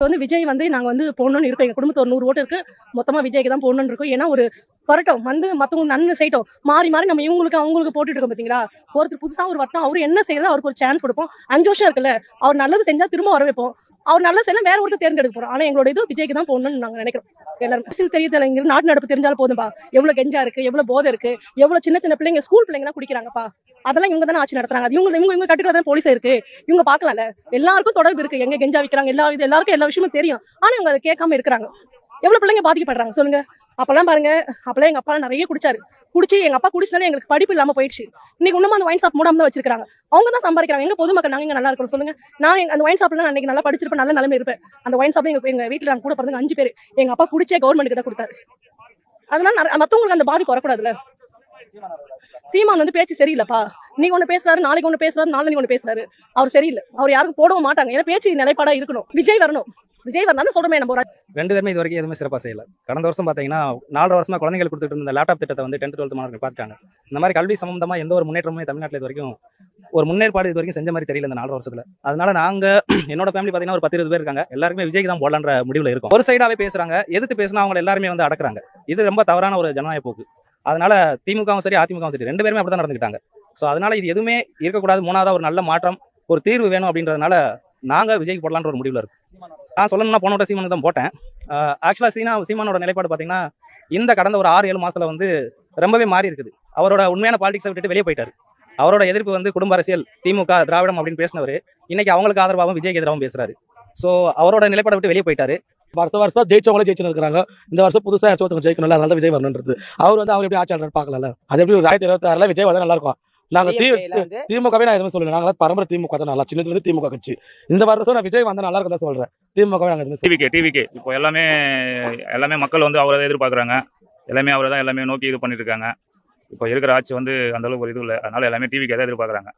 இப்போ வந்து விஜய் வந்து நாங்க வந்து போடணும்னு இருக்கோம். எங்க குடும்பத்து ஒரு நூறு ஓட்டு இருக்கு. மொத்தமா விஜய்க்கு தான் போடணும்னு இருக்கோம். ஏன்னா ஒரு வரட்டும். வந்து மத்தவங்க நன்மை செய்யட்டும். மாறி மாறி நம்ம இவங்களுக்கு அவங்களுக்கு போட்டுட்டு இருக்கோம் பாத்தீங்களா? ஒருத்தர் புதுசா ஒரு வட்டம் அவர் என்ன செய்யறதோ அவருக்கு ஒரு சான்ஸ் கொடுப்போம். அஞ்சு வருஷம் இருக்குல்ல. அவர் நல்லது செஞ்சா திரும்ப வர வைப்போம் அவர் நல்லது செய்யலாம் வேற ஒருத்தர் தேர்ந்தெடுக்க போறோம். ஆனா எங்களோட இது விஜய்க்கு தான் போகணும்னு நாங்க நினைக்கிறோம். எல்லாரும் அரசியல் தெரியல நாட்டு நடப்பு தெரிஞ்சாலும் போதும்பா. எவ்வளவு கெஞ்சா இருக்கு? எவ்வளவு போதை இருக்கு? எவ்வளவு சின்ன சின்ன பிள்ளைங்க ஸ்கூல் பிள்ளைங்க குடிக்கிறாங்கப்பா. அதெல்லாம் இவங்க தானே ஆட்சி நடத்துறாங்க. அது இவங்க இவங்க இவங்க கட்டுக்கிறதா போலீஸ் இருக்கு. இவங்க பாக்கலாம்ல எல்லாருக்கும் தொடர்பு இருக்கு. எங்க கெஞ்சா விக்கிறாங்க எல்லா இது எல்லாருக்கும் எல்லா விஷயமும் தெரியும். ஆனா இவங்க அதை கேட்காம இருக்கிறாங்க. எவ்வளவு பிள்ளைங்க பாதிக்கப்படுறாங்க சொல்லுங்க. அப்பெல்லாம் பாருங்க அப்பெல்லாம் எங்க அப்பா நிறைய குடிச்சாரு. குடிச்சு எங்க அப்பா குடிச்சதால எங்களுக்கு படிப்பு இல்லாம போயிடுச்சு. இன்னைக்கு இன்னும் அந்த ஒயின் ஷாப் மூடாம தான் வச்சிருக்காங்க அவங்க தான் சம்பாதிக்கிறாங்க. எங்க பொதுமக்கள் நாங்க இங்க நல்லா இருக்கணும் சொல்லுங்க. நான் அந்த வைன் ஷாப்ல நான் அன்னைக்கு நல்லா படிச்சிருப்பேன் நல்ல நிலைமை இருப்பேன். அந்த ஒயின் ஷாப்ல எங்க எங்க வீட்டுல நாங்க கூட பிறந்தவங்க அஞ்சு பேர். எங்க அப்பா குடிச்சே கவர்மெண்ட்டுக்கு தான் கொடுத்தாரு. அதனால நிறைய- மத்தவங்களுக்கு அந்த பாதிப்பு வரக்கூடாதுல்ல. சீமான் வந்து பேச்சு சரியில்லைப்பா. நீங்க ஒண்ணு பேசுறாரு நாளைக்கு ஒண்ணு பேசுறாரு நாளைக்கு ஒண்ணு பேசுறாரு. அவர் சரியில்லை. அவர் யாரும் போடவும் மாட்டாங்க. ஏன்னா பேச்சு நிலைப்பாடா இருக்கணும். விஜய் வரணும். விஜய் வரணும் சொல்றமே நம்ம ரெண்டு பேருமே இது வரைக்கும் எதுவுமே சிறப்பாக செய்யல. கடந்த வருஷம் பார்த்தீங்கன்னா நாலு வருஷமா குழந்தைகள் கொடுத்துட்டு இருந்த லேப்டாப் திட்டத்தை வந்து டென்த் டுவெல்த் மாணவர்கள் பார்த்துட்டாங்க. இந்த மாதிரி கல்வி சம்பந்தமா எந்த ஒரு முன்னேற்றமுமே தமிழ்நாட்டில் இது வரைக்கும் ஒரு முன்னேற்பாடு இது வரைக்கும் செஞ்ச மாதிரி தெரியல இந்த நாலு வருஷத்துல. அதனால நாங்க என்னோட ஃபேமிலி பார்த்தீங்கன்னா ஒரு பத்து இருபது பேர் இருக்காங்க. எல்லாருமே விஜய்க்கு தான் போடலான்ற முடிவில் இருக்கும். ஒரு சைடாவே பேசுறாங்க. எதிர்த்து பேசினா அவங்க எல்லாருமே வந்து அடக்குறாங்க. இது ரொம்ப தவறான ஒரு ஜனநாயக போக்கு. அதனால திமுகவும் சரி அதிமுகவும் சரி ரெண்டு பேருமே அப்படிதான் நடந்துக்கிட்டாங்க. ஸோ அதனால இது எதுவுமே இருக்கக்கூடாது. மூணாவதாக ஒரு நல்ல மாற்றம் ஒரு தீர்வு வேணும் அப்படின்றதுனால நாங்கள் விஜய்க்கு போடலான்ற ஒரு முடிவில் இருக்கு நான் சொல்லணும்னா போன விட சீமானுக்கு தான் போட்டேன். ஆக்சுவலாக சீனா சீமானோட நிலைப்பாடு பார்த்தீங்கன்னா இந்த கடந்த ஒரு ஆறு ஏழு மாதத்தில் வந்து ரொம்பவே மாறி இருக்குது. அவரோட உண்மையான பாலிடிக்ஸை விட்டுட்டு வெளியே போயிட்டார். அவரோட எதிர்ப்பு வந்து குடும்ப அரசியல் திமுக திராவிடம் அப்படின்னு பேசினவர். இன்னைக்கு அவங்களுக்கு ஆதரவாகவும் விஜய்க்கு எதிராகவும் பேசுறாரு. ஸோ அவரோட நிலைப்பாடை விட்டு வெளியே போயிட்டாரு. வருஷம் வருஷம் ஜெயிச்சவங்களே ஜெயிச்சுன்னு இருக்காங்க இந்த வருஷம் புதுசா யாராச்சும் ஒருத்தவங்க ஜெயிக்கணும்ல அதனால தான் விஜய் வரணுன்றது. அவர் வந்து அவர் எப்படி ஆட்சியாளர் பார்க்கல அது எப்படி ரெண்டாயிரத்தி இருபத்தி ஆறுல விஜய் வந்தா நல்லா இருக்கும். நாங்க திமுகவே நான் எதுவுமே சொல்லல. நாங்க பரம்பரை திமுக தான். நல்லா சின்னதுல இருந்து திமுக கட்சி. இந்த வருஷம் நான் விஜய் வந்தா நல்லா இருக்கும் தான் சொல்றேன். திமுகவே நாங்க டிவிகே டிவிகே இப்போ எல்லாமே எல்லாமே மக்கள் வந்து அவரை தான் எதிர்பார்க்குறாங்க. எல்லாமே அவரை தான் எல்லாமே நோக்கி இது பண்ணிட்டு இருக்காங்க இப்போ இருக்கிற ஆட்சி வந்து அந்த அளவுக்கு ஒரு இது இல்லை. அதனால எல்லாமே டிவிக்கே தான் எதிர்பார்க்குறாங்க.